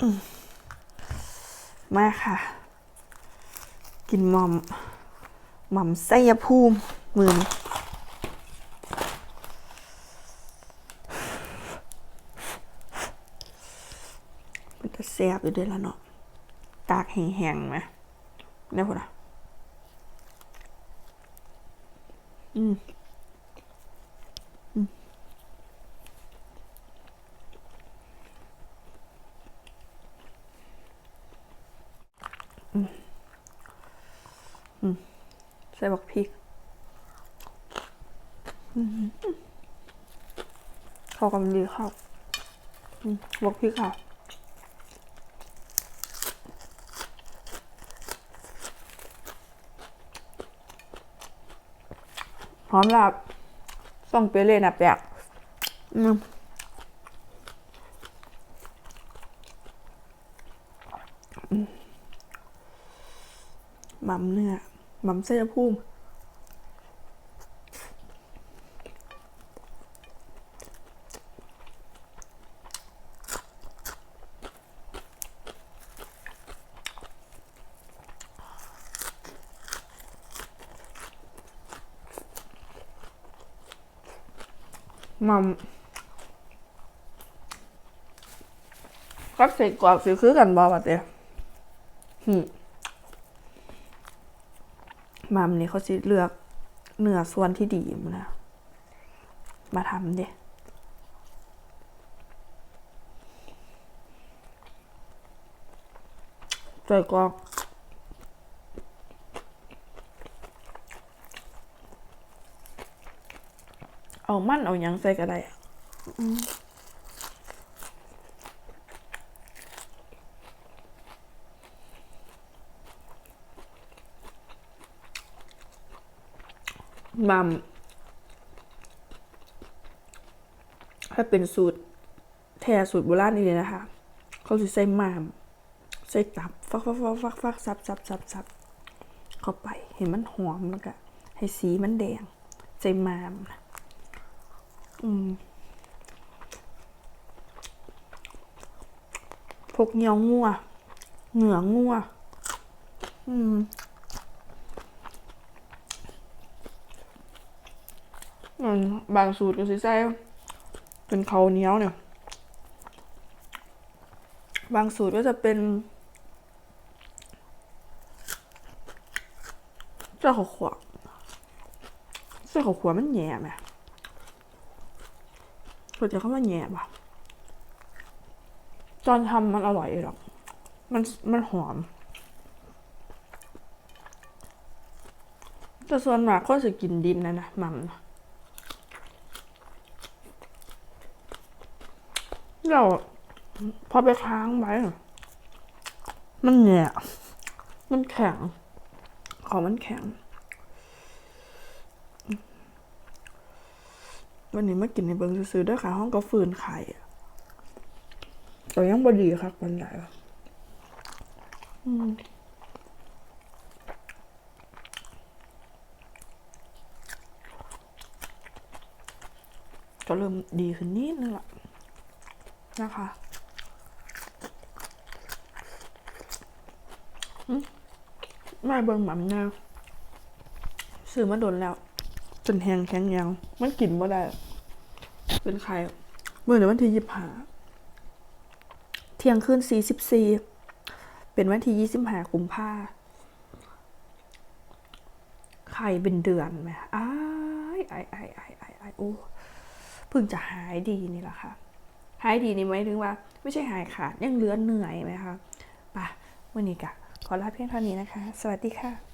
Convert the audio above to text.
มาค่ะ กินหม่อมหม่อมไสยภูมิมือนี้มันจะแซ่บอยู่ด้วยละเนาะตากแห้งๆไหมเนี่ยพอนะอืม ใส่บักพริกเข้ากันดีเข้าบักพริกค่ะหอมลาบต้องเปรี้ยวเลยนะแปลกอืมอืม ม่ำเนื้อม่ำไส้พุ่มม่ำกับใส่กรอบสิคือกันบ่บัดเดียวหื มัมนี่เขาจะเลือกเนื้อส่วนที่ดีมานะมาทำเด้ใส่กรอกเอามันเอาหยังใส่ก็ได้อะอืม มัมถ้าเป็นสูตรแท้สูตรโบราณนี่เลยนะคะ เขาจะใส่มามใส่ตับ ฟักฟักฟักฟักฟักซับซับซับซับเข้าไปเห็นมันหอมแล้วก็ให้สีมันแดง ใส่มามนะอืมพวกเนียวงัว เหนืองัว อืม อืม บางสูตรก็สิใส่เป็นเขาวเหนียวเนี่ย บางสูตรก็จะเป็นเจ้าข้าวขวเจ้าข้าวขวมันแย่ไหมเราจะเข้ามาแย่ป่ะตอนทำมันอร่อยหรอก มันมันหอม แต่ส่วนมากก็จะกินดินนะนะมันนะ เราพอไปค้างไว้ มันแหน่มันแข็ง ของมันแข็ง วันนี้มากินในเบิงซื้อด้วยค่ะ ห้องก็ฟืนไข่อะแต่ยังบดีครับวันไหนอืมก็เริ่มดีขึ้นนิดนึงละ นะคะอืมไม่เบิ่งหม่ำแนวซื้อมาโดนแล้ว จนแหงแข็งยังมันกินบ่ได้ เป็นใครเมื่อในวันที่ยี่ห้าเที่ยงคืนสี่สิบสี่เป็นวันที่ยี่สิบห้ากุมภาไข่เป็นเดือนไหมอ้ายอ้ายอ้ายอ้ายอ้ายอ้ายโอ้เพิ่งจะหายดีนี่แหละค่ะ หายดีนี่หมถึงว่า ไม่ใช่หายขาดยังเหลือเหนื่อยไหมคะป่ะวันนี้กะขอลาเพียงเท่านี้นะคะ สวัสดีค่ะ